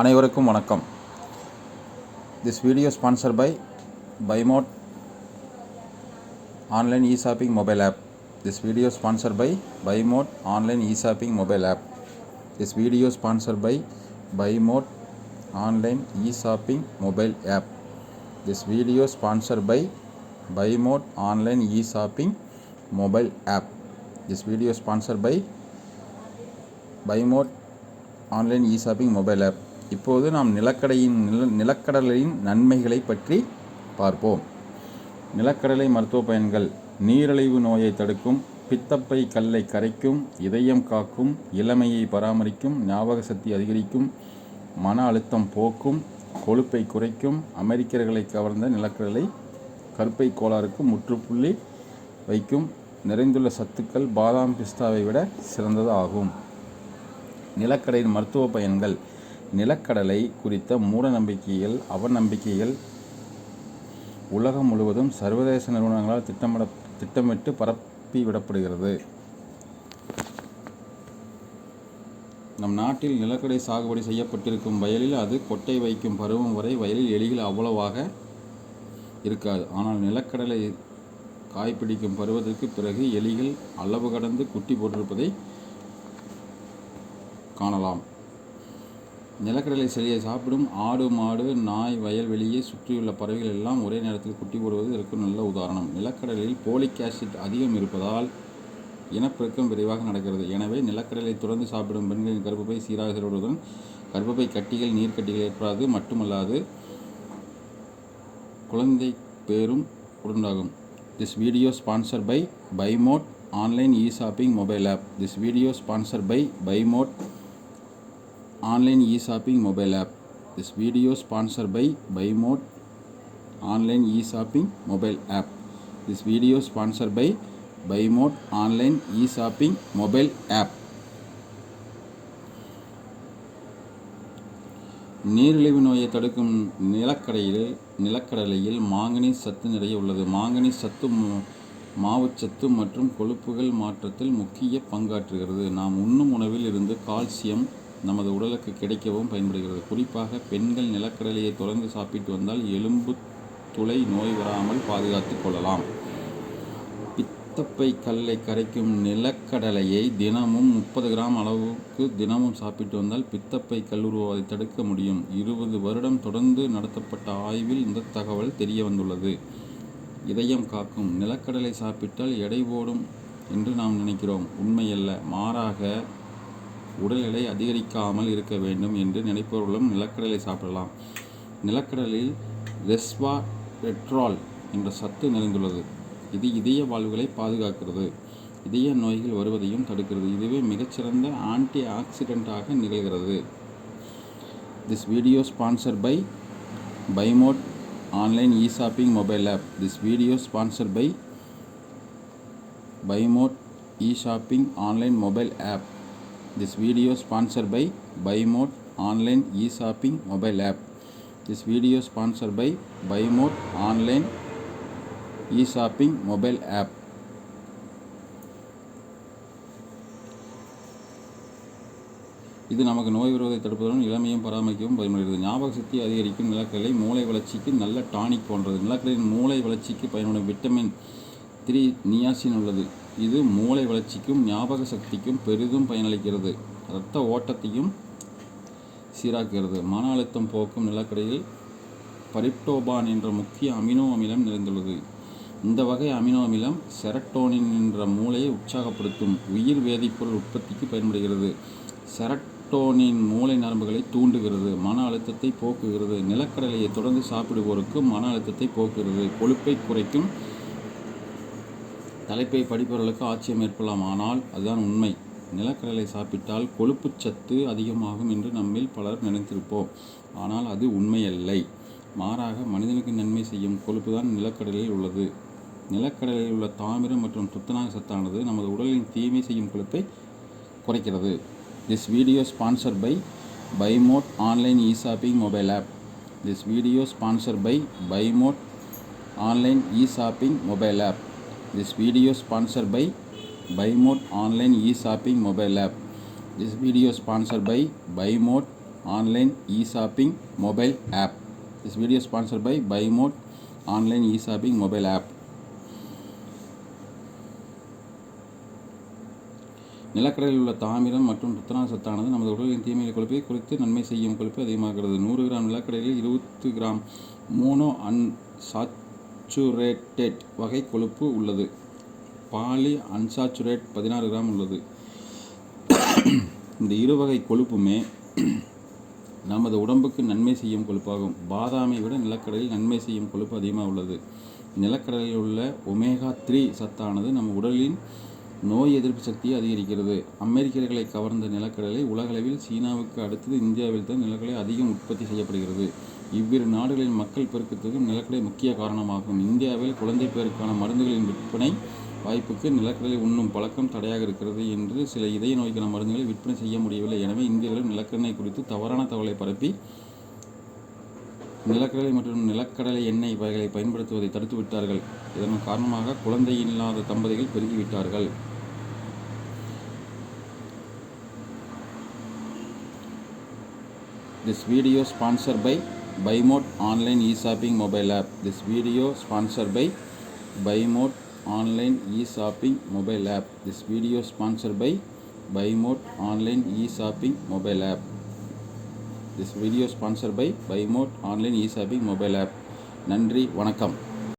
அனைவருக்கும் வணக்கம். This video sponsor by Buymode online e shopping mobile app this video sponsor by Buymode online e shopping mobile app this video sponsor by Buymode online e shopping mobile app this video sponsor by Buymode online e shopping mobile app this video sponsor by Buymode online e shopping mobile app இப்போது நாம் நிலக்கடையின் நில நிலக்கடலையின் நன்மைகளை பற்றி பார்ப்போம். நிலக்கடலை மருத்துவ பயன்கள் நீரிழிவு நோயை தடுக்கும் பித்தப்பை கல்லை கரைக்கும் இதயம் காக்கும் இளமையை பராமரிக்கும் ஞாபக சக்தி அதிகரிக்கும் மன அழுத்தம் போக்கும் கொழுப்பை குறைக்கும் அமெரிக்கர்களை கவர்ந்த நிலக்கடலை கருப்பை கோளாறுக்கு முற்றுப்புள்ளி வைக்கும் நிறைந்துள்ள சத்துக்கள் பாதாம் பிஸ்தாவை விட சிறந்தது ஆகும் நிலக்கடையின் மருத்துவ பயன்கள் நிலக்கடலை குறித்த மூடநம்பிக்கைகள் அவநம்பிக்கைகள் உலகம் முழுவதும் சர்வதேச நிறுவனங்களால் திட்டமிட திட்டமிட்டு பரப்பி விடப்படுகிறது நம் நாட்டில் நிலக்கடை சாகுபடி செய்யப்பட்டிருக்கும் வயலில் அது கொட்டை வைக்கும் பருவம் வரை வயலில் எலிகள் அவ்வளவாக இருக்காது. ஆனால் நிலக்கடலை காய்பிடிக்கும் பருவத்திற்கு பிறகு எலிகள் அளவு கடந்து குட்டி போட்டிருப்பதை காணலாம். நிலக்கடலை செடியை சாப்பிடும் ஆடு மாடு நாய் வயல்வெளியை சுற்றியுள்ள பறவைகள் எல்லாம் ஒரே நேரத்தில் குட்டி போடுவது இதற்கு நல்ல உதாரணம். நிலக்கடலில் போலிக் ஆசிட் அதிகம் இருப்பதால் இனப்பெருக்கம் விரைவாக நடக்கிறது. எனவே நிலக்கடலை தொடர்ந்து சாப்பிடும் பெண்களின் கர்ப்பப்பை சீராக செயல்படுவதுடன் கர்ப்பப்பை கட்டிகள் நீர்க்கட்டிகள் ஏற்படாது மட்டுமல்லாது குழந்தை பேரும் உண்டாகும் this video sponsor by Buymode online e shopping mobile app this video sponsor by Buymode online e shopping mobile app this video sponsor by Buymode online e shopping mobile app this video sponsor by Buymode online e shopping mobile app நீரிழிவு நோயை தடுக்கும் நிலக்கடையில் நிலக்கடலையில் manganese சத்து நிறைய உள்ளது manganese சத்து மாவுச்சத்து மற்றும் கொழுப்புகள் மாற்றத்தில் முக்கிய பங்காற்றுகிறது நாம் உண்ணும் உணவில் இருந்து கால்சியம் நமது உடலுக்கு கிடைக்கவும் பயன்படுகிறது. குறிப்பாக பெண்கள் நிலக்கடலையை தொடர்ந்து சாப்பிட்டு வந்தால் எலும்பு துளை நோய் வராமல் பாதுகாத்து கொள்ளலாம். பித்தப்பை கல்லை கரைக்கும் நிலக்கடலையை தினமும் முப்பது கிராம் அளவுக்கு தினமும் சாப்பிட்டு வந்தால் பித்தப்பை கல் தடுக்க முடியும். இருபது வருடம் தொடர்ந்து நடத்தப்பட்ட ஆய்வில் இந்த தகவல் தெரிய வந்துள்ளது. இதயம் காக்கும். நிலக்கடலை சாப்பிட்டால் எடை போடும் என்று நாம் நினைக்கிறோம். உண்மையல்ல. மாறாக உடல் எடை அதிகரிக்காமல் இருக்க வேண்டும் என்று நினைப்பவர்களும் நிலக்கடலை சாப்பிடலாம். நிலக்கடலில் ரெஸ்வா பெட்ரால் என்ற சத்து நிறைந்துள்ளது. இது இதய வாழ்வுகளை பாதுகாக்கிறது. இதய நோய்கள் வருவதையும் தடுக்கிறது. இதுவே மிகச்சிறந்த ஆன்டி ஆக்சிடெண்ட்டாக நிகழ்கிறது. This video sponsor by Buymode online e shopping mobile app this video sponsor by Buymode e shopping online mobile app This video sponsored by Buymode online e-shopping mobile app. This video sponsored by Buymode online e-shopping mobile app. இது நமக்கு நோய் விரோதை தடுப்பதுடன் இளமையும் பராமரிக்கவும் பயன்படுகிறது ஞாபக சக்தி அதிகரிக்கும் நிலக்கடலை மூளை வளர்ச்சிக்கு நல்ல டானிக் போன்றது நிலக்கடலின் மூளை வளர்ச்சிக்கு பயன்படும் விட்டமின் த்ரீ நியாசின் உள்ளது இது மூளை வளர்ச்சிக்கும் ஞாபக சக்திக்கும் பெரிதும் பயனளிக்கிறது. இரத்த ஓட்டத்தையும் சீராக்குகிறது. மன அழுத்தம் போக்கும் நிலக்கடையில் பரிப்டோபான் என்ற முக்கிய அமினோ அமிலம் நிறைந்துள்ளது. இந்த வகை அமினோ அமிலம் செரட்டோனின் என்ற மூளையை உற்சாகப்படுத்தும் உயிர் வேதிப்பொருள் உற்பத்திக்கு பயன்படுகிறது. செரட்டோனின் மூளை நரம்புகளை தூண்டுகிறது மன அழுத்தத்தை போக்குகிறது. நிலக்கடலையை தொடர்ந்து சாப்பிடுவோருக்கு மன அழுத்தத்தை போக்குகிறது. கொழுப்பை குறைக்கும் தலைப்பை படிப்பவர்களுக்கு ஆச்சரியம் ஏற்படலாம். ஆனால் அதுதான் உண்மை. நிலக்கடலை சாப்பிட்டால் கொழுப்பு சத்து அதிகமாகும் என்று நம்மில் பலர் நினைத்திருப்போம். ஆனால் அது உண்மையல்லை. மாறாக மனிதனுக்கு நன்மை செய்யும் கொழுப்பு தான் நிலக்கடலில் உள்ளது. நிலக்கடலில் உள்ள தாமிரம் மற்றும் துத்தநாக சத்தானது நமது உடலின் தீமை செய்யும் கொழுப்பை குறைக்கிறது. This video sponsor by Buymode online e shopping mobile app this video sponsor by Buymode online e shopping mobile app This video sponsored by Buymode online e-shopping mobile app. This video sponsored by Buymode online e shopping mobile app this video sponsor by Buymode online e shopping mobile app நிலக்கடலில் உள்ள தாமிரம் மற்றும் துத்தநாக சத்தானது நமது உடலின் தீமையை கொழுப்பை குறைத்து நன்மை செய்யும் கொழுப்பை அதிகமாகிறது. நூறு கிராம் நிலக்கடலில் இருபத்து கிராம் மோனோ அன்சாச்சுரேட்டட் வகை கொழுப்பு உள்ளது. பாலி அன்சாச்சுரேட் பதினாறு கிராம் உள்ளது. இந்த இரு வகை கொழுப்புமே நமது உடம்புக்கு நன்மை செய்யும் கொழுப்பாகும். பாதாமை விட நிலக்கடலில் நன்மை செய்யும் கொழுப்பு அதிகமாக உள்ளது. நிலக்கடலில் உள்ள ஒமேகா த்ரீ சத்தானது நம் உடலின் நோய் எதிர்ப்பு சக்தியை அதிகரிக்கிறது. அமெரிக்கர்களை கவர்ந்த நிலக்கடலை உலகளவில் சீனாவுக்கு அடுத்தது இந்தியாவில் தான் நிலக்கடலை அதிகம் உற்பத்தி செய்யப்படுகிறது. இவ்விரு நாடுகளின் மக்கள் பெருக்கத்துக்கு நிலக்கடலை முக்கிய காரணமாகும். இந்தியாவில் குழந்தை பேருக்கான மருந்துகளின் விற்பனை வாய்ப்புக்கு நிலக்கடலை உண்ணும் பழக்கம் தடையாக இருக்கிறது என்று சில இதய நோய்க்கான மருந்துகளை விற்பனை செய்ய முடியவில்லை. எனவே இந்தியர்களும் நிலக்கெண்ணெய் குறித்து தவறான தகவலை பரப்பி நிலக்கடலை மற்றும் நிலக்கடலை எண்ணெய் வகைகளை பயன்படுத்துவதை தடுத்து விட்டார்கள் இதன் காரணமாக குழந்தை இல்லாத தம்பதிகள் பெருகிவிட்டார்கள். This video sponsored by Buymote online e-shopping mobile app. This video sponsored by Buymote online e-shopping mobile app. This video sponsored by Buymote online e-shopping mobile app. This video sponsored by Buymote online e-shopping mobile app. நன்றி வணக்கம்